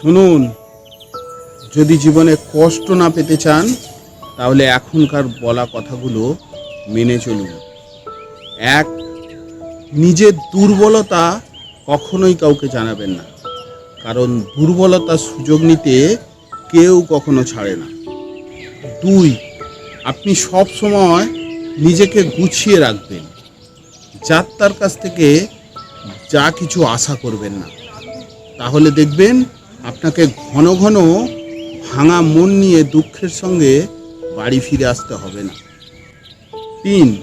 শুনুন, যদি জীবনে কষ্ট না পেতে চান, তাহলে এখনকার বলা কথাগুলো মেনে চলুন। এক, নিজের দুর্বলতা কখনোই কাউকে জানাবেন না, কারণ দুর্বলতার সুযোগ নিতে কেউ কখনো ছাড়ে না। দুই, আপনি সব সময় নিজেকে গুছিয়ে রাখবেন, যাত্রার কাছ থেকে যা কিছু আশা করবেন না। তাহলে দেখবেন আপনাকে ঘন ঘন ভাঙা মন নিয়ে দুঃখের সঙ্গে বাড়ি ফিরে আসতে হবে না। তিন,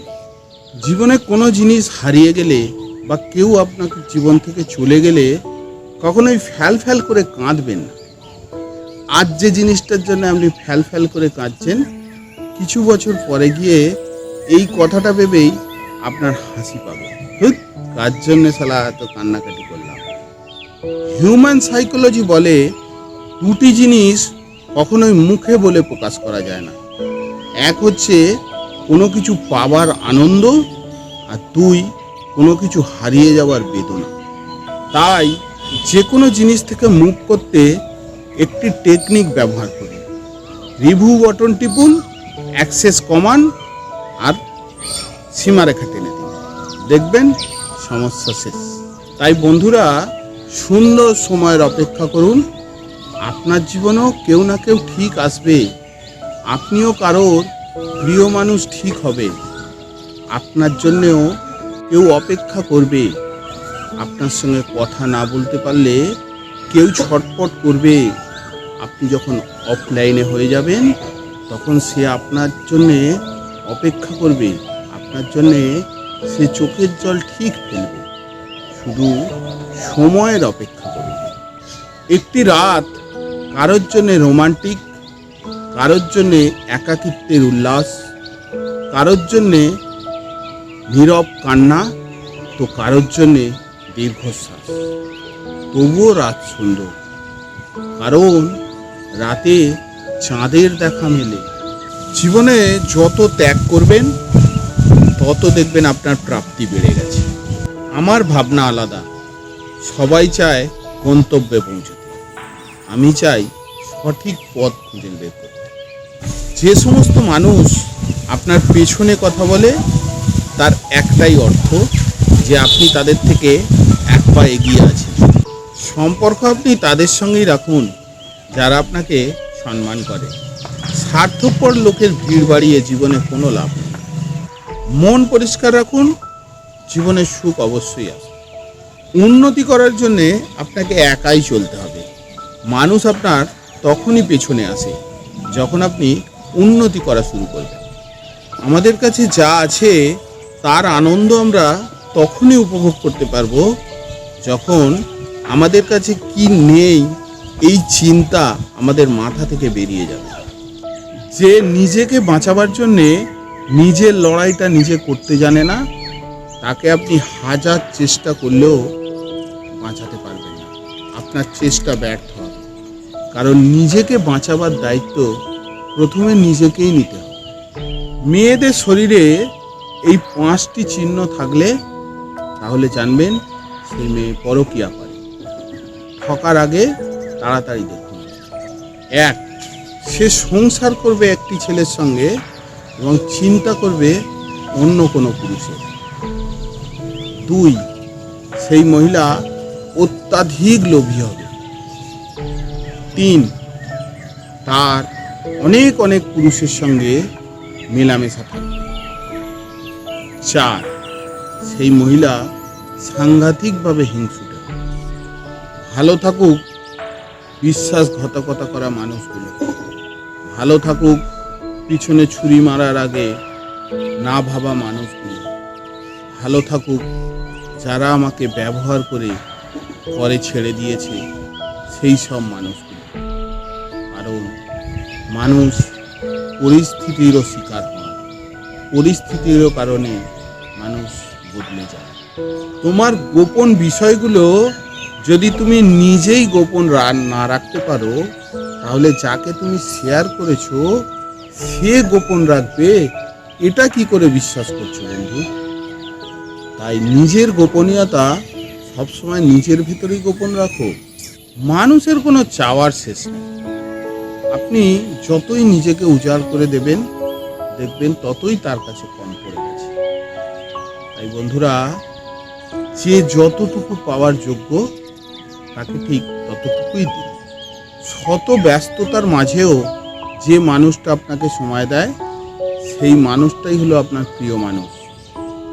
জীবনে কোনো জিনিস হারিয়ে গেলে বা কেউ আপনাকে জীবন থেকে চলে গেলে কখনোই ফ্যাল ফ্যাল করে কাঁদবেন না। আজ যে জিনিসটার জন্য আপনি ফ্যাল ফ্যাল করে কাঁদছেন, কিছু বছর পরে গিয়ে এই কথাটা ভেবেই আপনার হাসি পাবে। কার জন্য শালা এত কান্নাকাটি করলাম হিউম্যান সাইকোলজি বলে দুটি জিনিস কখনোই মুখে বলে প্রকাশ করা যায় না। এক হচ্ছে, কোনো কিছু পাবার আনন্দ আর দুই, কোনো কিছু হারিয়ে যাওয়ার বেদনা। তাই যে কোনো জিনিস থেকে মুখ করতে একটি টেকনিক ব্যবহার করুন রিভিউ বটন টিপুন অ্যাক্সেস কমান আর সীমারেখা টেনে দিন। দেখবেন সমস্যা শেষ। তাই বন্ধুরা সুন্দর সময়ের অপেক্ষা করুন। আপনার জীবনেও কেউ না কেউ ঠিক আসবে। আপনিও কারোর প্রিয় মানুষ ঠিক হবে। আপনার জন্যেও কেউ অপেক্ষা করবে। আপনার সঙ্গে কথা না বলতে পারলে কেউ ছটপট করবে। আপনি যখন অফলাইনে হয়ে যাবেন, তখন সে আপনার জন্যে অপেক্ষা করবে। আপনার জন্যে সে চোখের জল ঠিক ফেলবে। শুধু সময়ের অপেক্ষা করবে একটি রাত কারোর জন্যে রোমান্টিক, কারোর জন্যে একাকিত্বের উল্লাস, কারোর জন্যে নীরব কান্না, তো কারোর জন্যে দীর্ঘশ্বাস। তবুও রাত সুন্দর। কারণ রাতে চাঁদের দেখা মেলে। জীবনে যত ত্যাগ করবেন, তত দেখবেন আপনার প্রাপ্তি বেড়ে গেছে। আমার ভাবনা আলাদা। সবাই চায় গন্তব্যে পৌঁছতে। আমি চাই সঠিক পথ খুঁজে বের করতে। যে সমস্ত মানুষ আপনার পেছনে কথা বলে, তার একটাই অর্থ যে আপনি তাদের থেকে এক পা এগিয়ে আছেন। সম্পর্ক আপনি তাদের সঙ্গেই রাখুন, যারা আপনাকে সম্মান করে। স্বার্থপর লোকের ভিড় বাড়িয়ে জীবনে কোনো লাভ নেই। মন পরিষ্কার রাখুন জীবনের সুখ অবশ্যই আসে উন্নতি করার জন্যে আপনাকে একাই চলতে হবে। মানুষ আপনার তখনই পেছনে আসে, যখন আপনি উন্নতি করা শুরু করবেন। আমাদের কাছে যা আছে, তার আনন্দ আমরা তখনই উপভোগ করতে পারব, যখন আমাদের কাছে কি নেই, এই চিন্তা আমাদের মাথা থেকে বেরিয়ে যাবে। যে নিজেকে বাঁচাবার জন্যে নিজের লড়াইটা নিজে করতে জানে না তাকে আপনি হাজার চেষ্টা করলেও বাঁচাতে পারবেন না। আপনার চেষ্টা ব্যর্থ হবে। কারণ নিজেকে বাঁচাবার দায়িত্ব প্রথমে নিজেকেই নিতে হবে। মেয়েদের শরীরে এই পাঁচটি চিহ্ন থাকলে তাহলে জানবেন সেই মেয়ে পরকিয়া করে ঠকার আগে তাড়াতাড়ি দেখুন। এক, সে সংসার করবে একটি ছেলের সঙ্গে এবং চিন্তা করবে অন্য কোনো পুরুষের। দুই, সেই মহিলা অত্যাধিক লোভী হবে। তিন, তার অনেক অনেক পুরুষের সঙ্গে মেলামেশা থাকবে। চার, সেই মহিলা সাংঘাতিকভাবে হিংসুটে ভালো থাকুক, বিশ্বাসঘাতকতা করা মানুষগুলো। ভালো থাকুক, পিছনে ছুরি মারার আগে না ভাবা মানুষগুলো। ভালো থাকুক। যারা আমাকে ব্যবহার করে পরে ছেড়ে দিয়েছে, সেই সব মানুষগুলো। কারণ মানুষ পরিস্থিতিরও শিকার হয়। পরিস্থিতিরও কারণে মানুষ বদলে যায়। তোমার গোপন বিষয়গুলো যদি তুমি নিজেই গোপন না রাখতে পারো, তাহলে যাকে তুমি শেয়ার করেছ, সে গোপন রাখবে। এটা কি করে বিশ্বাস করছ বন্ধু? তাই নিজের গোপনীয়তা সবসময় নিজের ভিতরেই গোপন রাখো। মানুষের কোনো চাওয়ার শেষ নেই। আপনি যতই নিজেকে উজাড় করে দেবেন, দেখবেন ততই তার কাছে কম পড়ে গেছে। তাই বন্ধুরা, যে যতটুকু পাওয়ার যোগ্য, তাকে ঠিক ততটুকুই দিন। শত ব্যস্ততার মাঝেও যে মানুষটা আপনাকে সময় দেয়, সেই মানুষটাই হলো আপনার প্রিয় মানুষ।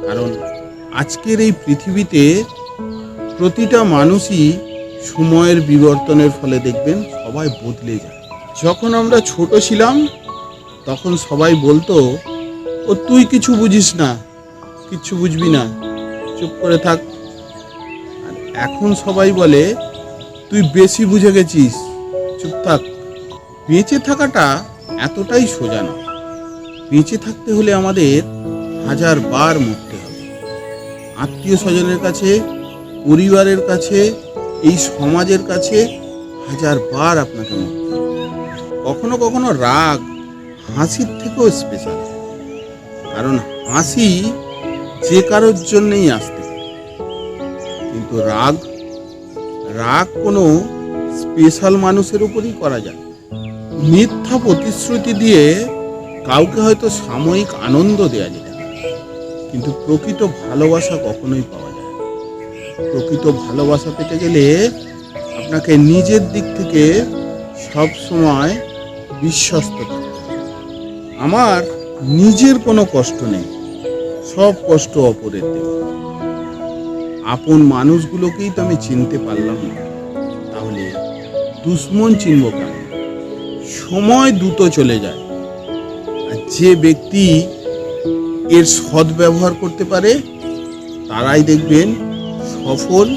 কারণ আজকের এই পৃথিবীতে প্রতিটা মানুষই সময়ের বিবর্তনের ফলে দেখবেন সবাই বদলে যায়। যখন আমরা ছোট ছিলাম, তখন সবাই বলতো, ও, তুই কিছু বুঝিস না, কিচ্ছু বুঝবি না, চুপ করে থাক। আর এখন সবাই বলে, তুই বেশি বুঝে গেছিস, চুপ থাক। বেঁচে থাকাটা এতটাই সোজা না বেঁচে থাকতে হলে আমাদের হাজার বার হবে। আত্মীয় স্বজনের কাছে, পরিবারের কাছে, এই সমাজের কাছে হাজার বার আপনাকে হবে। কখনো কখনো রাগ হাসির থেকেও স্পেশাল কারণ হাসি যে কারোর জন্যেই আসতে কিন্তু রাগ রাগ কোনো স্পেশাল মানুষের উপরই করা যায় মিথ্যা প্রতিশ্রুতি দিয়ে কাউকে হয়তো সাময়িক আনন্দ দেওয়া পারে কিন্তু প্রকৃত ভালোবাসা কখনোই পাওয়া যায় প্রকৃত ভালোবাসা পেতে গেলে আপনাকে নিজের দিক থেকে সব সময় বিশ্বস্ত আমার নিজের কোনো কষ্ট নেই, সব কষ্ট অপরের দেওয়া আপন মানুষগুলোকেই তো আমি চিনতে পারলাম না। তাহলে দুশ্মন চিনব কেন সময় দ্রুত চলে যায়। আর যে ব্যক্তি এর সদ্ব্যবহার করতে পারে, তারাই দেখবেন সফল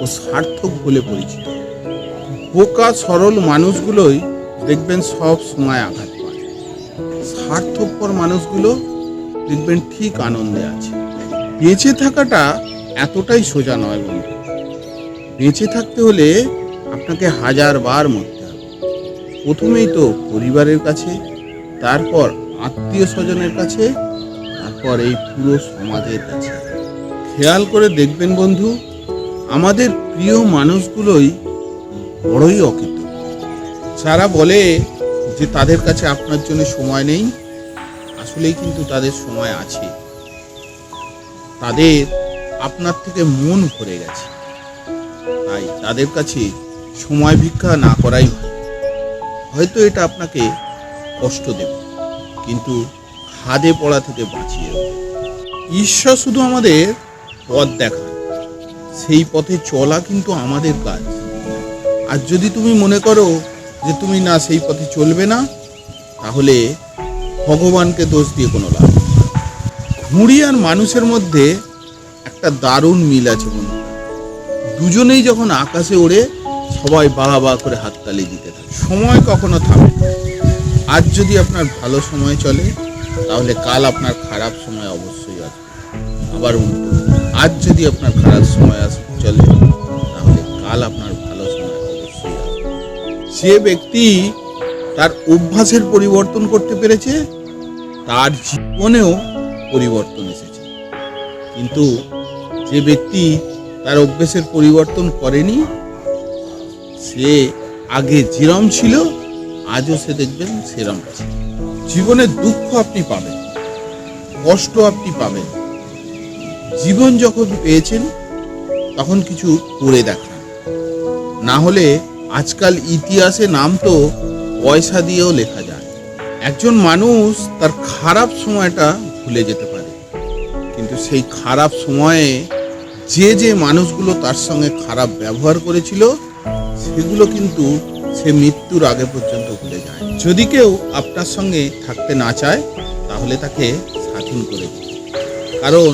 ও সার্থক বলে পরিচিত। বোকা, সরল মানুষগুলোই দেখবেন সব সময় আঘাত পায়। স্বার্থপর মানুষগুলো দেখবেন ঠিক আনন্দে আছে। বেঁচে থাকাটা এতটাই সোজা নয় বন্ধু। বেঁচে থাকতে হলে আপনাকে হাজার বার মরতে হবে। প্রথমেই তো পরিবারের কাছে, তারপর আত্মীয় স্বজনের কাছে তারপর এই পুরো সমাজের কাছে। খেয়াল করে দেখবেন বন্ধু, আমাদের প্রিয় মানুষগুলোই বড়ই অকৃত যারা বলে যে তাদের কাছে আপনার জন্য সময় নেই, আসলেই কিন্তু তাদের সময় আছে। তাদের আপনার থেকে মন ভরে গেছে। তাই তাদের কাছে সময় ভিক্ষা না করাই হয়তো এটা আপনাকে কষ্ট দেবে, কিন্তু হাদে পড়া থেকে বাঁচিয়ে। ঈশ্বর শুধু আমাদের পথ দেখায়, সেই পথে চলা কিন্তু আমাদের কাজ আর যদি তুমি মনে করো যে তুমি না সেই পথে চলবে না, তাহলে ভগবানকে দোষ দিয়ে কোনো লাভ। ঘুড়ি আর মানুষের মধ্যে একটা দারুণ মিল আছে বন্ধু দুজনেই যখন আকাশে ওড়ে, সবাই বাহা বাহা করে হাততালি দিতে থাকে সময় কখনো না। আজ যদি আপনার ভালো সময় চলে তাহলে কাল আপনার খারাপ সময় অবশ্যই আসবে। আবার উল্টো আজ যদি আপনার খারাপ সময় আস, চলে তাহলে কাল আপনার ভালো সময় অবশ্যই আসবে। যে ব্যক্তি তার অভ্যাসের পরিবর্তন করতে পেরেছে, তার জীবনেও পরিবর্তন এসেছে। কিন্তু যে ব্যক্তি তার অভ্যেসের পরিবর্তন করেনি, সে আগে যেরম ছিল, আজও সে দেখবেন সেরম আছে। জীবনে দুঃখ আপনি পাবেন, কষ্ট আপনি পাবেন। জীবন যখন পেয়েছেন, তখন কিছু করে দেখান। না হলে আজকাল ইতিহাসে নাম তো পয়সা দিয়েও লেখা যায়। একজন মানুষ তার খারাপ সময়টা ভুলে যেতে পারে। কিন্তু সেই খারাপ সময়ে যে যে মানুষগুলো তার সঙ্গে খারাপ ব্যবহার করেছিল, সেগুলো কিন্তু সে মৃত্যুর আগে পর্যন্ত ভুলে যায়। যদি কেউ আপনার সঙ্গে থাকতে না চায়, তাহলে তাকে স্বাধীন করে দিন। কারণ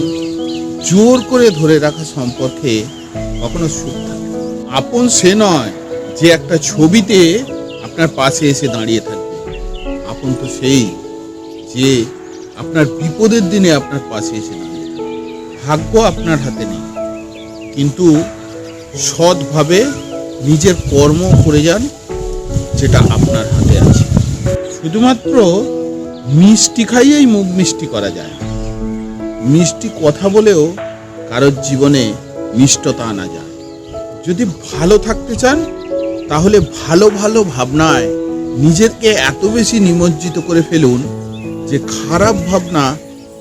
জোর করে ধরে রাখা সম্পর্কে কখনো সুখ থাকে আপন সে নয় যে একটা ছবিতে আপনার পাশে এসে দাঁড়িয়ে থাকবে। আপন তো সেই যে আপনার বিপদের দিনে আপনার পাশে এসে দাঁড়িয়ে ভাগ্য আপনার হাতে নেই। কিন্তু সৎভাবে নিজের কর্ম করে যান যেটা আপনার হাতে আছে। শুধুমাত্র মিষ্টি খাইয়েই মুখ মিষ্টি করা যায়। মিষ্টি কথা বলেও কারোর জীবনে মিষ্টতা আনা যায়। যদি ভালো থাকতে চান, তাহলে ভালো ভালো ভাবনায় নিজেকে এত বেশি নিমজ্জিত করে ফেলুন যে খারাপ ভাবনা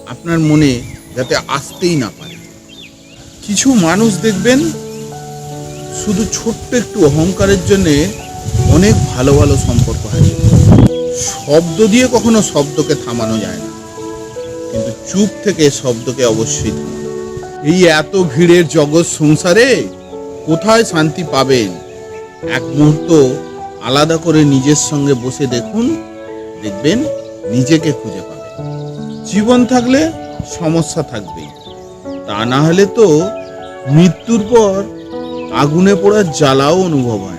আপনার মনে যাতে আসতেই না পারে। কিছু মানুষ দেখবেন, শুধু ছোট্ট একটু অহংকারের জন্যে অনেক ভালো ভালো সম্পর্ক ফেলে। শব্দ দিয়ে কখনো শব্দকে থামানো যায় না। কিন্তু চুপ থেকে শব্দকে অবশ্যই এই এত ভিড়ের জগৎ সংসারে কোথায় শান্তি পাবেন? এক মুহূর্ত আলাদা করে নিজের সঙ্গে বসে দেখুন, দেখবেন নিজেকে খুঁজে পাবেন। জীবন থাকলে সমস্যা থাকবেই। তা না হলে তো মৃত্যুর পর আগুনে পোড়ার জ্বালাও অনুভব হয়।